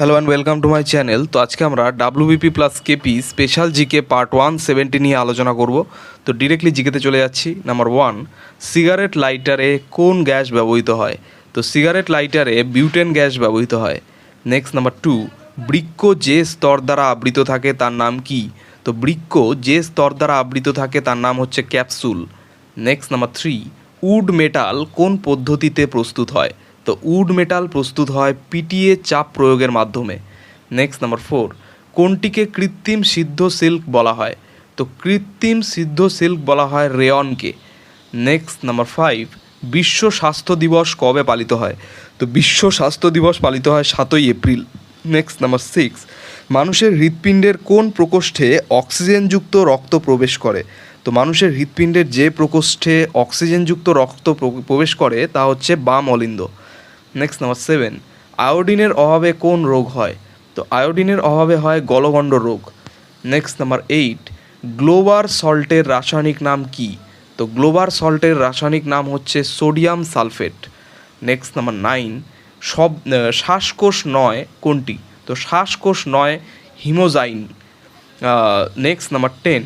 Hello and welcome to my channel তো আজকে আমরা WBP plus KP special GK part one seventy নিয়ে আলোচনা করব। তো ডিরেক্টলি জিকেতে চলে যাচ্ছি। নাম্বার ওয়ান সিগারেট লাইটারে কোন গ্যাস ব্যবহৃত হয়? তো সিগারেট লাইটারে বিউটেন গ্যাস ব্যবহৃত হয়। নেক্সট নাম্বার টু বৃক্ষ যে স্তর দ্বারা আবৃত থাকে তার নাম কি? তো বৃক্ষ যে স্তর দ্বারা আবৃত থাকে তার নাম হচ্ছে capsule next number three wood metal কোন পদ্ধতিতে প্রস্তুত হয়? তো উড মেটাল প্রস্তুত হয় পিটিএ চাপ প্রয়োগের মাধ্যমে। নেক্সট নাম্বার ফোর কোনটিকে কৃত্রিম সিদ্ধ সিল্ক বলা হয়? তো কৃত্রিম সিদ্ধ সিল্ক বলা হয় রেয়নকে। নেক্সট নাম্বার ফাইভ বিশ্ব স্বাস্থ্য দিবস কবে পালিত হয়? তো বিশ্ব স্বাস্থ্য দিবস পালিত হয় সাতই এপ্রিল। নেক্সট নাম্বার সিক্স মানুষের হৃৎপিণ্ডের কোন প্রকোষ্ঠে অক্সিজেনযুক্ত রক্ত প্রবেশ করে? তো মানুষের হৃৎপিণ্ডের যে প্রকোষ্ঠে অক্সিজেনযুক্ত রক্ত প্রবেশ করে তা হচ্ছে বাম অলিন্দ। নেক্সট নাম্বার সেভেন আয়োডিনের অভাবে কোন রোগ হয়? তো আয়োডিনের অভাবে হয় গলগণ্ড রোগ। নেক্সট নাম্বার এইট গ্লোবার সল্টের রাসায়নিক নাম কি? তো গ্লোবার সল্টের রাসায়নিক নাম হচ্ছে sodium sulphate next number nine সব শ্বাসকোষ নয় কোনটি? তো শ্বাসকোষ নয় হিমোজাইন। নেক্সট নাম্বার টেন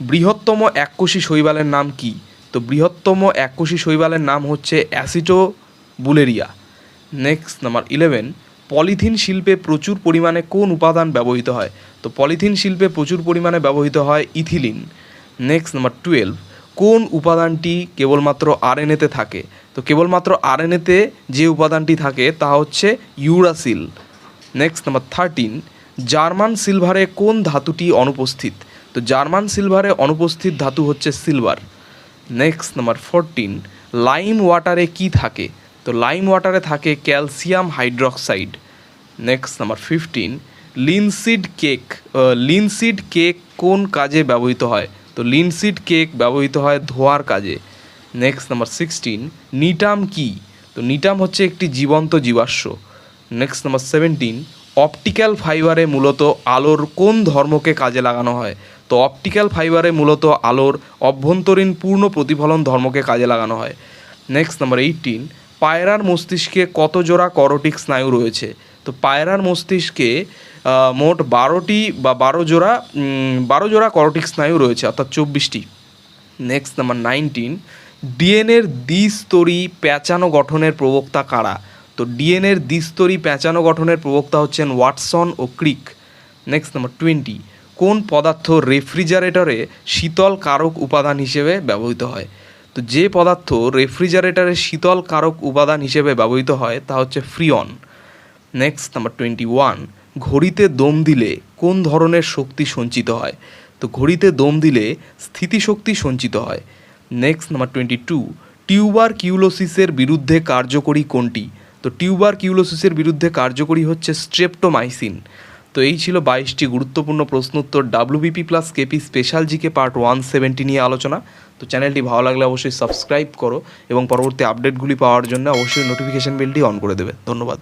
বৃহত্তম এককোষী শৈবালের নাম কি? তো বৃহত্তম এককোষী শৈবালের নাম হচ্ছে acetabularia next number eleven polythene শিল্পে প্রচুর পরিমাণে কোন উপাদান ব্যবহৃত হয়? তো পলিথিন শিল্পে প্রচুর পরিমাণে ব্যবহৃত হয় ইথিলিন। নেক্সট নাম্বার টুয়েলভ কোন উপাদানটি কেবলমাত্র আরএনএতে থাকে? তো কেবলমাত্র আরএনএতে যে উপাদানটি থাকে, তা হচ্ছে uracil. Next number thirteen German সিলভারে কোন ধাতুটি অনুপস্থিত? তো জার্মান সিলভারে অনুপস্থিত ধাতু হচ্ছে silver. Next number fourteen lime ওয়াটারে কি থাকে? তো লাইম ওয়াটারে থাকে calcium hydroxide next number fifteen linseed cake linseed cake কোন কাজে ব্যবহৃত হয়? তো লিনসিড কেক ব্যবহৃত হয় ধোয়ার কাজে। নেক্সট নাম্বার সিক্সটিন নিটাম কি? তো নিটাম হচ্ছে একটি জীবন্ত জীবাশ্ম। নেক্সট নাম্বার সেভেন্টিন অপটিক্যাল ফাইবারে মূলত আলোর কোন ধর্মকে কাজে লাগানো হয়? তো অপটিক্যাল ফাইবারে মূলত আলোর অভ্যন্তরীণ পূর্ণ প্রতিফলন ধর্মকে কাজে লাগানো হয়। নেক্সট নাম্বার এইটিন পায়রার মস্তিষ্কে কত জোড়া করোটিক স্নায়ু রয়েছে? তো পায়রার মস্তিষ্কে মোট বারোটি বা বারো জোড়া বারো জোড়া করোটিক স্নায়ু রয়েছে, অর্থাৎ চব্বিশটি। নেক্সট নাম্বার নাইনটিন ডিএনএর দ্বিস্তরী প্যাঁচানো গঠনের প্রবক্তা কারা? তো ডিএনএর দ্বিস্তরী প্যাঁচানো গঠনের প্রবক্তা হচ্ছেন ওয়াটসন ও ক্রিক। নেক্সট নাম্বার টোয়েন্টি কোন পদার্থ রেফ্রিজারেটরে শীতল কারক উপাদান হিসেবে ব্যবহৃত হয়? তো যে পদার্থ রেফ্রিজারেটরে শীতল কারক উপাদান হিসেবে ব্যবহৃত হয়, তা হচ্ছে Freon. Next number twenty one ঘড়িতে দম দিলে কোন ধরনের শক্তি সঞ্চিত হয়? তো ঘড়িতে দম দিলে স্থিতিশক্তি সঞ্চিত হয়। নেক্সট নাম্বার টোয়েন্টি টু টিউবার কিউলোসিসের বিরুদ্ধে কার্যকরী কোনটি? তো টিউবার কিউলোসিসের বিরুদ্ধে কার্যকরী হচ্ছে স্ট্রেপ্টোমাইসিন। তো এই ছিল বাইশটি গুরুত্বপূর্ণ প্রশ্ন উত্তর WBP plus KP special GK part one seventy নিয়ে আলোচনা। তো চ্যানেলটি ভালো লাগলে অবশ্যই সাবস্ক্রাইব করো এবং পরবর্তী আপডেটগুলি পাওয়ার জন্য অবশ্যই নোটিফিকেশন বেলটি অন করে দেবে। ধন্যবাদ।